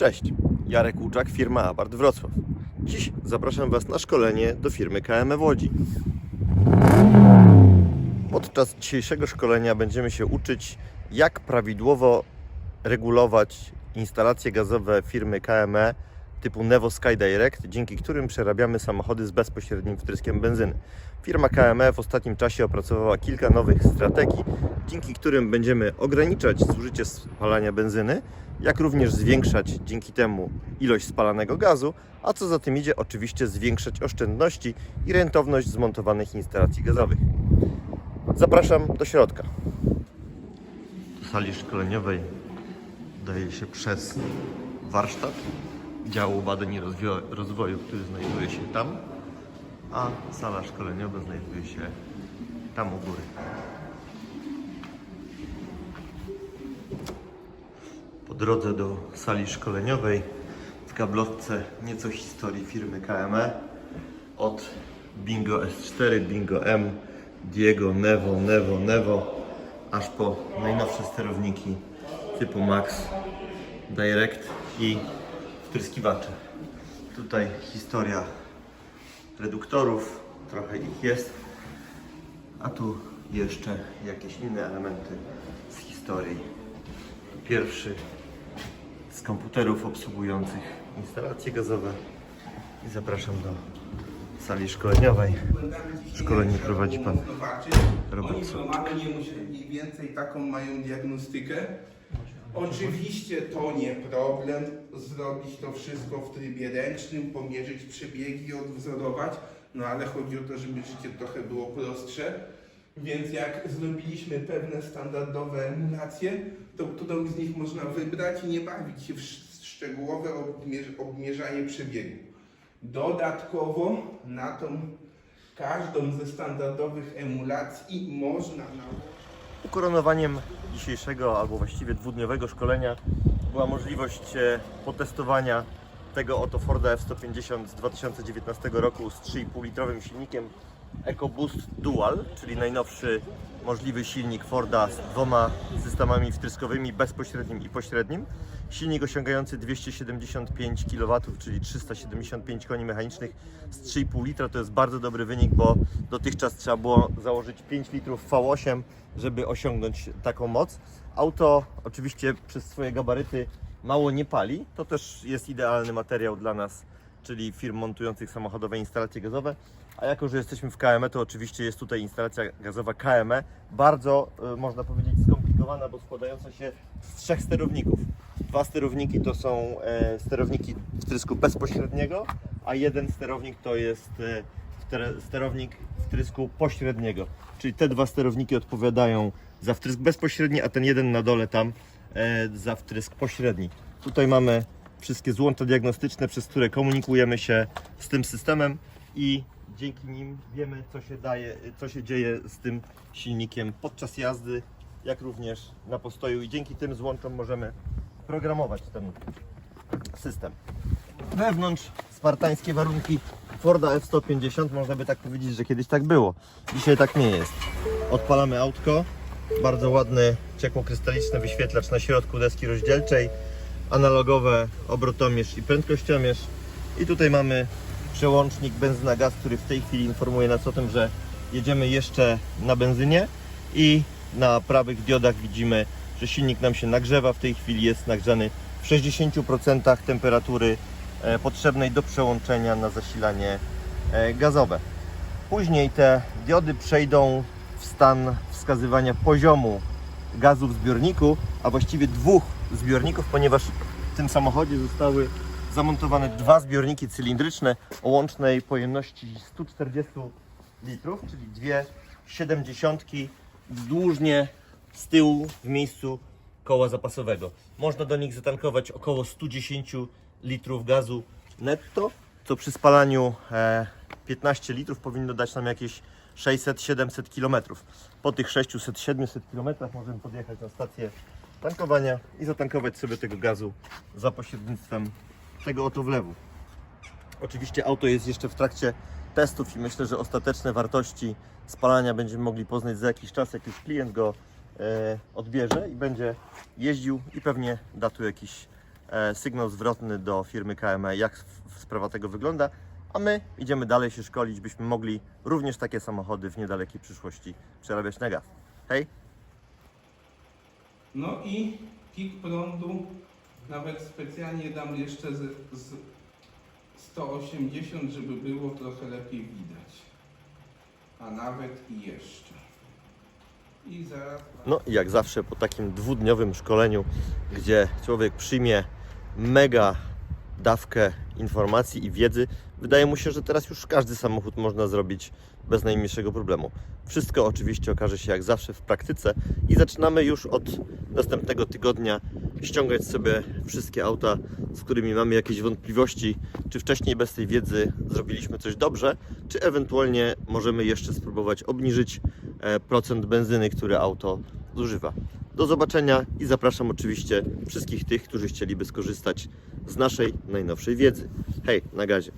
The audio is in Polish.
Cześć, Jarek Łuczak, firma Abart Wrocław. Dziś zapraszam Was na szkolenie do firmy KM w Łodzi. Podczas dzisiejszego szkolenia będziemy się uczyć, jak prawidłowo regulować instalacje gazowe firmy KME typu Nevo Sky Direct, dzięki którym przerabiamy samochody z bezpośrednim wtryskiem benzyny. Firma KME w ostatnim czasie opracowała kilka nowych strategii, dzięki którym będziemy ograniczać zużycie spalania benzyny, jak również zwiększać dzięki temu ilość spalanego gazu, a co za tym idzie, oczywiście zwiększać oszczędności i rentowność zmontowanych instalacji gazowych. Zapraszam do środka. Do sali szkoleniowej daje się przez warsztat działu badań i rozwoju, który znajduje się tam, a sala szkoleniowa znajduje się tam u góry. Po drodze do sali szkoleniowej w gablotce nieco historii firmy KME od Bingo S4, Bingo M, Diego, Nevo, Nevo, Nevo, aż po najnowsze sterowniki typu Max, Direct i wtryskiwacze. Tutaj historia reduktorów, trochę ich jest, a tu jeszcze jakieś inne elementy z historii. Pierwszy z komputerów obsługujących instalacje gazowe i zapraszam do sali szkoleniowej. Szkolenie prowadzi pan Robert normalnie musieli mniej więcej taką mają diagnostykę. Oczywiście to nie problem zrobić to wszystko w trybie ręcznym, pomierzyć przebiegi, odwzorować, no ale chodzi o to, żeby życie trochę było prostsze. Więc jak zrobiliśmy pewne standardowe emulacje, to którą z nich można wybrać i nie bawić się w sz- szczegółowe obmierz- obmierzanie przebiegu. Dodatkowo na tą każdą ze standardowych emulacji można nałożyć Ukoronowaniem dzisiejszego, albo właściwie dwudniowego szkolenia była możliwość e, potestowania tego oto Forda F-150 z 2019 roku z 3,5 litrowym silnikiem EcoBoost Dual, czyli najnowszy możliwy silnik Forda z dwoma systemami wtryskowymi, bezpośrednim i pośrednim. Silnik osiągający 275 kW, czyli 375 koni mechanicznych z 3,5 litra to jest bardzo dobry wynik, bo dotychczas trzeba było założyć 5 litrów V8, żeby osiągnąć taką moc. Auto oczywiście przez swoje gabaryty mało nie pali. To też jest idealny materiał dla nas, czyli firm montujących samochodowe instalacje gazowe. A jako, że jesteśmy w KME, to oczywiście jest tutaj instalacja gazowa KME, bardzo y, można powiedzieć skomplikowana, bo składająca się z trzech sterowników. Dwa sterowniki to są e, sterowniki wtrysku bezpośredniego, a jeden sterownik to jest e, ster- sterownik wtrysku pośredniego. Czyli te dwa sterowniki odpowiadają za wtrysk bezpośredni, a ten jeden na dole tam e, za wtrysk pośredni. Tutaj mamy wszystkie złącza diagnostyczne, przez które komunikujemy się z tym systemem i dzięki nim wiemy, co się, daje, co się dzieje z tym silnikiem podczas jazdy, jak również na postoju i dzięki tym złączom możemy programować ten system. Wewnątrz spartańskie warunki Forda F-150, można by tak powiedzieć, że kiedyś tak było. Dzisiaj tak nie jest. Odpalamy autko, bardzo ładny ciekłokrystaliczny wyświetlacz na środku deski rozdzielczej, analogowe obrotomierz i prędkościomierz i tutaj mamy przełącznik benzyna gaz, który w tej chwili informuje nas o tym, że jedziemy jeszcze na benzynie i na prawych diodach widzimy, że silnik nam się nagrzewa. W tej chwili jest nagrzany w 60% temperatury e, potrzebnej do przełączenia na zasilanie e, gazowe. Później te diody przejdą w stan wskazywania poziomu gazu w zbiorniku, a właściwie dwóch zbiorników, ponieważ w tym samochodzie zostały zamontowane dwa zbiorniki cylindryczne o łącznej pojemności 140 litrów, czyli dwie 70 wzdłużnie z tyłu w miejscu koła zapasowego. Można do nich zatankować około 110 litrów gazu netto, co przy spalaniu e, 15 litrów powinno dać nam jakieś 600-700 km. Po tych 600-700 km możemy podjechać na stację tankowania i zatankować sobie tego gazu za pośrednictwem tego oto wlewu. Oczywiście auto jest jeszcze w trakcie testów i myślę, że ostateczne wartości spalania będziemy mogli poznać za jakiś czas, jak już klient go e, odbierze i będzie jeździł i pewnie da tu jakiś e, sygnał zwrotny do firmy KME, jak w- sprawa tego wygląda, a my idziemy dalej się szkolić, byśmy mogli również takie samochody w niedalekiej przyszłości przerabiać na gaz. Hej! No i pik prądu, nawet specjalnie dam jeszcze z, z 180, żeby było trochę lepiej widać. A nawet i jeszcze. I zaraz. No i jak zawsze po takim dwudniowym szkoleniu, gdzie człowiek przyjmie mega dawkę informacji i wiedzy, wydaje mu się, że teraz już każdy samochód można zrobić bez najmniejszego problemu. Wszystko oczywiście okaże się jak zawsze w praktyce i zaczynamy już od następnego tygodnia ściągać sobie wszystkie auta, z którymi mamy jakieś wątpliwości, czy wcześniej bez tej wiedzy zrobiliśmy coś dobrze, czy ewentualnie możemy jeszcze spróbować obniżyć e, procent benzyny, który auto zużywa. Do zobaczenia i zapraszam oczywiście wszystkich tych, którzy chcieliby skorzystać z naszej najnowszej wiedzy. Hej, na gazie.